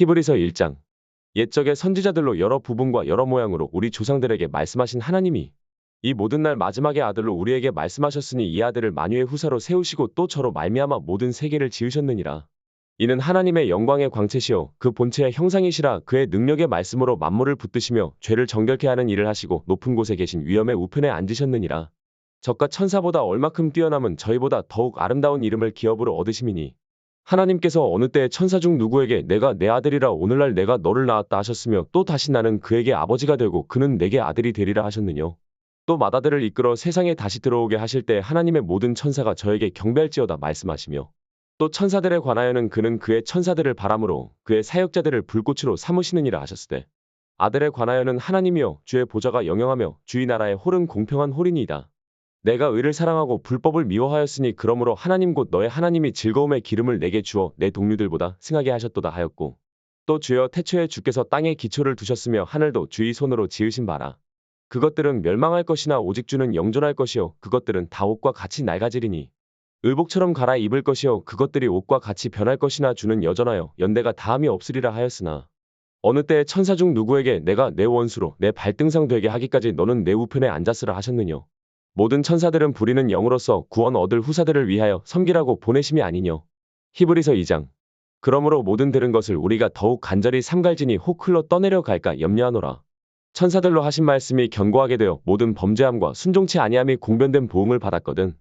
히브리서 1장 옛적의 선지자들로 여러 부분과 여러 모양으로 우리 조상들에게 말씀하신 하나님이 이 모든 날 마지막의 아들로 우리에게 말씀하셨으니 이 아들을 만유의 후사로 세우시고 또 저로 말미암아 모든 세계를 지으셨느니라. 이는 하나님의 영광의 광채시요 그 본체의 형상이시라 그의 능력의 말씀으로 만물을 붙드시며 죄를 정결케 하는 일을 하시고 높은 곳에 계신 위엄의 우편에 앉으셨느니라. 저가 천사보다 얼마큼 뛰어남은 저희보다 더욱 아름다운 이름을 기업으로 얻으심이니 하나님께서 어느 때에 천사 중 누구에게 내가 내 아들이라 오늘날 내가 너를 낳았다 하셨으며 또 다시 나는 그에게 아버지가 되고 그는 내게 아들이 되리라 하셨느뇨. 또 마다들을 이끌어 세상에 다시 들어오게 하실 때 하나님의 모든 천사가 저에게 경배할지어다 말씀하시며 또 천사들에 관하여는 그는 그의 천사들을 바람으로 그의 사역자들을 불꽃으로 삼으시느니라 하셨으되 아들에 관하여는 하나님이여 주의 보좌가 영영하며 주의 나라의 홀은 공평한 홀이니이다. 내가 의를 사랑하고 불법을 미워하였으니 그러므로 하나님 곧 너의 하나님이 즐거움의 기름을 내게 주어 내 동료들보다 승하게 하셨도다 하였고 또 주여 태초에 주께서 땅에 기초를 두셨으며 하늘도 주의 손으로 지으신 바라. 그것들은 멸망할 것이나 오직 주는 영존할 것이요 그것들은 다 옷과 같이 낡아지리니 의복처럼 갈아 입을 것이요 그것들이 옷과 같이 변할 것이나 주는 여전하여 연대가 다함이 없으리라 하였으나 어느 때 천사 중 누구에게 내가 내 원수로 내 발등상 되게 하기까지 너는 내 우편에 앉았으라 하셨느뇨 모든 천사들은 부리는 영으로서 구원 얻을 후사들을 위하여 섬기라고 보내심이 아니뇨. 히브리서 2장. 그러므로 모든 들은 것을 우리가 더욱 간절히 삼갈지니 혹 흘러 떠내려 갈까 염려하노라. 천사들로 하신 말씀이 견고하게 되어 모든 범죄함과 순종치 아니함이 공변된 보응을 받았거든.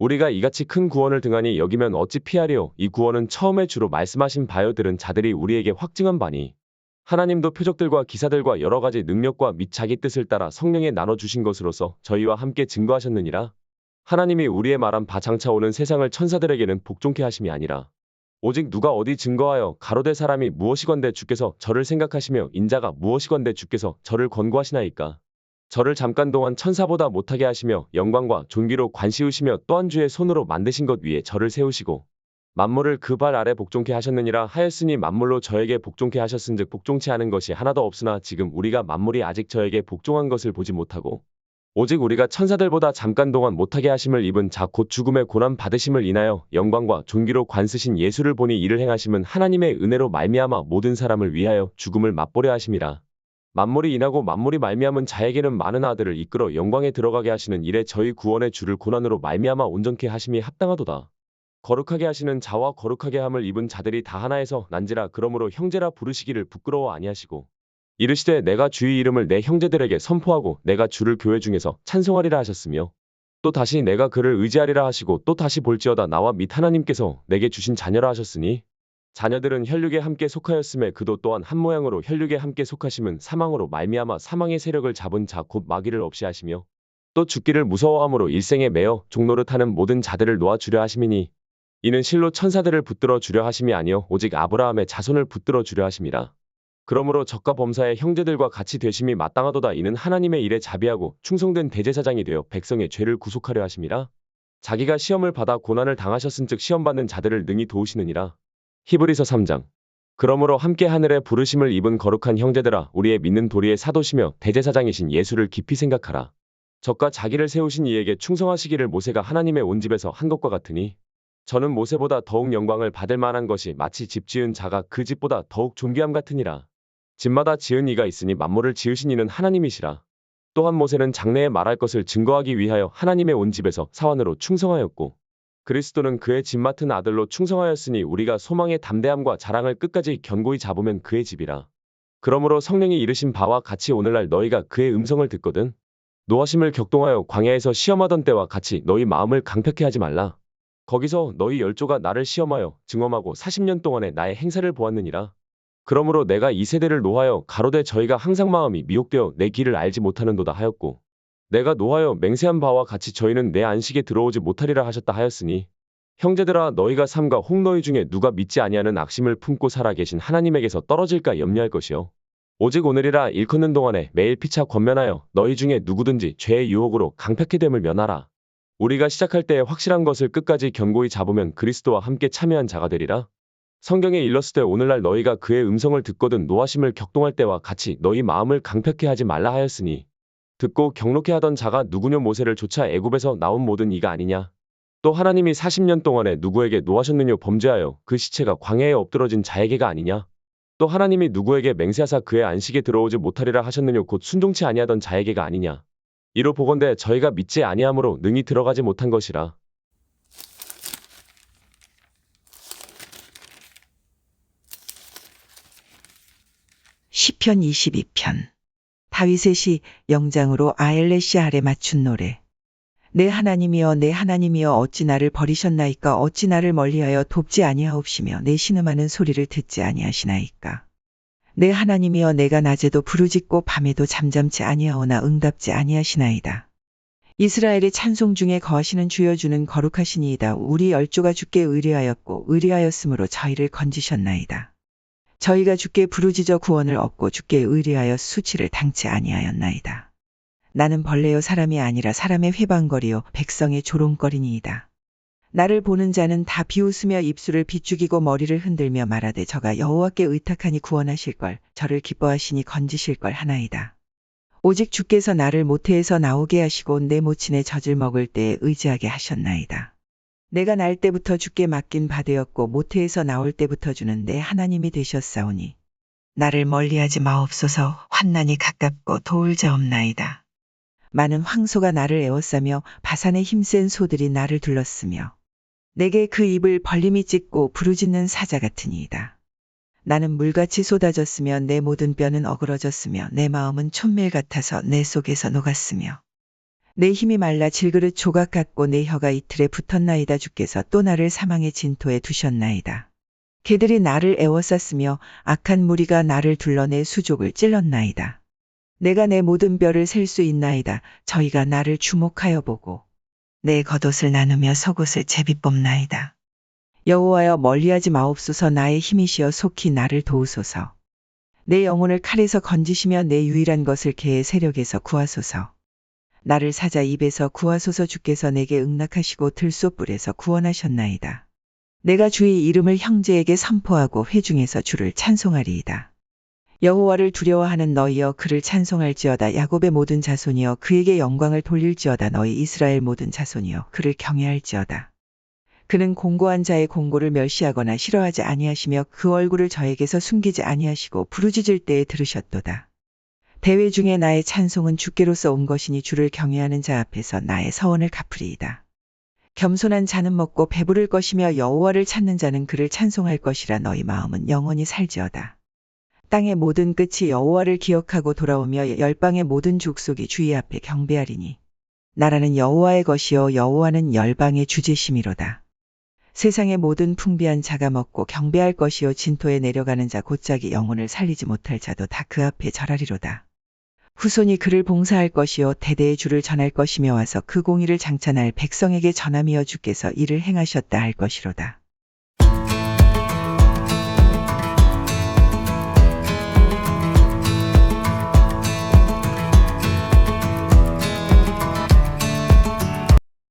우리가 이같이 큰 구원을 등하니 여기면 어찌 피하리요? 이 구원은 처음에 주로 말씀하신 바여 들은 자들이 우리에게 확증한 바니 하나님도 표적들과 기사들과 여러 가지 능력과 및 자기 뜻을 따라 성령에 나눠주신 것으로서 저희와 함께 증거하셨느니라. 하나님이 우리의 말한 바 장차 오는 세상을 천사들에게는 복종케 하심이 아니라 오직 누가 어디 증거하여 가로대 사람이 무엇이건대 주께서 저를 생각하시며 인자가 무엇이건대 주께서 저를 권고하시나이까. 저를 잠깐 동안 천사보다 못하게 하시며 영광과 존귀로 관시우시며 또한 주의 손으로 만드신 것 위에 저를 세우시고 만물을 그 발 아래 복종케 하셨느니라 하였으니 만물로 저에게 복종케 하셨은즉 복종치 않은 것이 하나도 없으나 지금 우리가 만물이 아직 저에게 복종한 것을 보지 못하고 오직 우리가 천사들보다 잠깐 동안 못하게 하심을 입은 자 곧 죽음의 고난 받으심을 인하여 영광과 존귀로 관쓰신 예수를 보니 이를 행하심은 하나님의 은혜로 말미암아 모든 사람을 위하여 죽음을 맛보려 하심이라. 만물이 인하고 만물이 말미암은 자에게는 많은 아들을 이끌어 영광에 들어가게 하시는 일에 저희 구원의 주를 고난으로 말미암아 온전케 하심이 합당하도다. 거룩하게 하시는 자와 거룩하게 함을 입은 자들이 다 하나에서 난지라 그러므로 형제라 부르시기를 부끄러워 아니하시고 이르시되 내가 주의 이름을 내 형제들에게 선포하고 내가 주를 교회 중에서 찬송하리라 하셨으며 또 다시 내가 그를 의지하리라 하시고 또 다시 볼지어다 나와 및 하나님께서 내게 주신 자녀라 하셨으니 자녀들은 혈육에 함께 속하였음에 그도 또한 한 모양으로 혈육에 함께 속하심은 사망으로 말미암아 사망의 세력을 잡은 자 곧 마귀를 없이 하시며 또 죽기를 무서워함으로 일생에 매어 종노릇하는 모든 자들을 놓아주려 하심이니 이는 실로 천사들을 붙들어 주려 하심이 아니요 오직 아브라함의 자손을 붙들어 주려 하심이라 그러므로 적과 범사의 형제들과 같이 되심이 마땅하도다 이는 하나님의 일에 자비하고 충성된 대제사장이 되어 백성의 죄를 구속하려 하심이라. 자기가 시험을 받아 고난을 당하셨은즉 시험받는 자들을 능히 도우시느니라. 히브리서 3장 그러므로 함께 하늘에 부르심을 입은 거룩한 형제들아 우리의 믿는 도리의 사도시며 대제사장이신 예수를 깊이 생각하라. 적과 자기를 세우신 이에게 충성하시기를 모세가 하나님의 온 집에서 한 것과 같으니 저는 모세보다 더욱 영광을 받을 만한 것이 마치 집 지은 자가 그 집보다 더욱 존귀함 같으니라. 집마다 지은 이가 있으니 만물을 지으신 이는 하나님이시라. 또한 모세는 장래에 말할 것을 증거하기 위하여 하나님의 온 집에서 사원으로 충성하였고 그리스도는 그의 집 맡은 아들로 충성하였으니 우리가 소망의 담대함과 자랑을 끝까지 견고히 잡으면 그의 집이라. 그러므로 성령이 이르신 바와 같이 오늘날 너희가 그의 음성을 듣거든. 노하심을 격동하여 광야에서 시험하던 때와 같이 너희 마음을 강팍해 하지 말라. 거기서 너희 열조가 나를 시험하여 증험하고 40년 동안의 나의 행사를 보았느니라. 그러므로 내가 이 세대를 노하여 가로되 저희가 항상 마음이 미혹되어 내 길을 알지 못하는도다 하였고 내가 노하여 맹세한 바와 같이 저희는 내 안식에 들어오지 못하리라 하셨다 하였으니 형제들아 너희가 삼가 홍 너희 중에 누가 믿지 아니하는 악심을 품고 살아 계신 하나님에게서 떨어질까 염려할 것이요 오직 오늘이라 일컫는 동안에 매일 피차 권면하여 너희 중에 누구든지 죄의 유혹으로 강팍해 됨을 면하라 우리가 시작할 때에 확실한 것을 끝까지 견고히 잡으면 그리스도와 함께 참여한 자가 되리라. 성경에 일렀을 때 오늘날 너희가 그의 음성을 듣거든 노하심을 격동할 때와 같이 너희 마음을 강팍해 하지 말라 하였으니 듣고 경록해 하던 자가 누구냐 모세를 쫓아 애굽에서 나온 모든 이가 아니냐? 또 하나님이 40년 동안에 누구에게 노하셨느냐 범죄하여 그 시체가 광야에 엎드러진 자에게가 아니냐? 또 하나님이 누구에게 맹세하사 그의 안식에 들어오지 못하리라 하셨느뇨 곧 순종치 아니하던 자에게가 아니냐. 이로 보건대 저희가 믿지 아니함으로 능히 들어가지 못한 것이라. 시편 22편. 다윗의 시 영장으로 아엘레시 아래 맞춘 노래. 내 하나님이여 내 하나님이여 어찌 나를 버리셨나이까? 어찌 나를 멀리하여 돕지 아니하옵시며 내 신음하는 소리를 듣지 아니하시나이까 내 하나님이여 내가 낮에도 부르짖고 밤에도 잠잠치 아니하오나 응답지 아니하시나이다 이스라엘의 찬송 중에 거하시는 주여 주는 거룩하시니이다 우리 열조가 주께 의뢰하였고 의뢰하였으므로 저희를 건지셨나이다 저희가 주께 부르짖어 구원을 얻고 주께 의뢰하여 수치를 당치 아니하였나이다. 나는 벌레요 사람이 아니라 사람의 회방거리요 백성의 조롱거리니이다. 나를 보는 자는 다 비웃으며 입술을 비죽이고 머리를 흔들며 말하되 저가 여호와께 의탁하니 구원하실 걸 저를 기뻐하시니 건지실 걸 하나이다. 오직 주께서 나를 모태에서 나오게 하시고 내 모친의 젖을 먹을 때에 의지하게 하셨나이다. 내가 날 때부터 주께 맡긴 바 되었고 모태에서 나올 때부터 주는 내 하나님이 되셨사오니 나를 멀리하지 마옵소서 환난이 가깝고 도울 자 없나이다. 많은 황소가 나를 에워싸며 바산의 힘센 소들이 나를 둘렀으며 내게 그 입을 벌림이 찢고 부르짖는 사자 같으니이다. 나는 물같이 쏟아졌으며 내 모든 뼈는 어그러졌으며 내 마음은 촌밀 같아서 내 속에서 녹았으며 내 힘이 말라 질그릇 조각 같고 내 혀가 이틀에 붙었나이다 주께서 또 나를 사망의 진토에 두셨나이다. 개들이 나를 애워쌌으며 악한 무리가 나를 둘러 내 수족을 찔렀나이다. 내가 내 모든 뼈를 셀 수 있나이다. 저희가 나를 주목하여 보고 내 겉옷을 나누며 속옷을 제비 뽑나이다. 여호와여 멀리하지 마옵소서 나의 힘이시여 속히 나를 도우소서. 내 영혼을 칼에서 건지시며 내 유일한 것을 개의 세력에서 구하소서. 나를 사자 입에서 구하소서 주께서 내게 응낙하시고 들소불에서 구원하셨나이다. 내가 주의 이름을 형제에게 선포하고 회중에서 주를 찬송하리이다. 여호와를 두려워하는 너희여 그를 찬송할지어다 야곱의 모든 자손이여 그에게 영광을 돌릴지어다 너희 이스라엘 모든 자손이여 그를 경외할지어다. 그는 공고한 자의 공고를 멸시하거나 싫어하지 아니하시며 그 얼굴을 저에게서 숨기지 아니하시고 부르짖을 때에 들으셨도다. 대회 중에 나의 찬송은 주께로서 온 것이니 주를 경외하는 자 앞에서 나의 서원을 갚으리이다. 겸손한 자는 먹고 배부를 것이며 여호와를 찾는 자는 그를 찬송할 것이라 너희 마음은 영원히 살지어다. 땅의 모든 끝이 여호와를 기억하고 돌아오며 열방의 모든 족속이 주의 앞에 경배하리니 나라는 여호와의 것이요 여호와는 열방의 주제심이로다. 세상의 모든 풍비한 자가 먹고 경배할 것이요 진토에 내려가는 자 곧자기 영혼을 살리지 못할 자도 다 그 앞에 절하리로다. 후손이 그를 봉사할 것이요 대대의 주를 전할 것이며 와서 그 공의를 장찬할 백성에게 전함이여 주께서 이를 행하셨다 할 것이로다.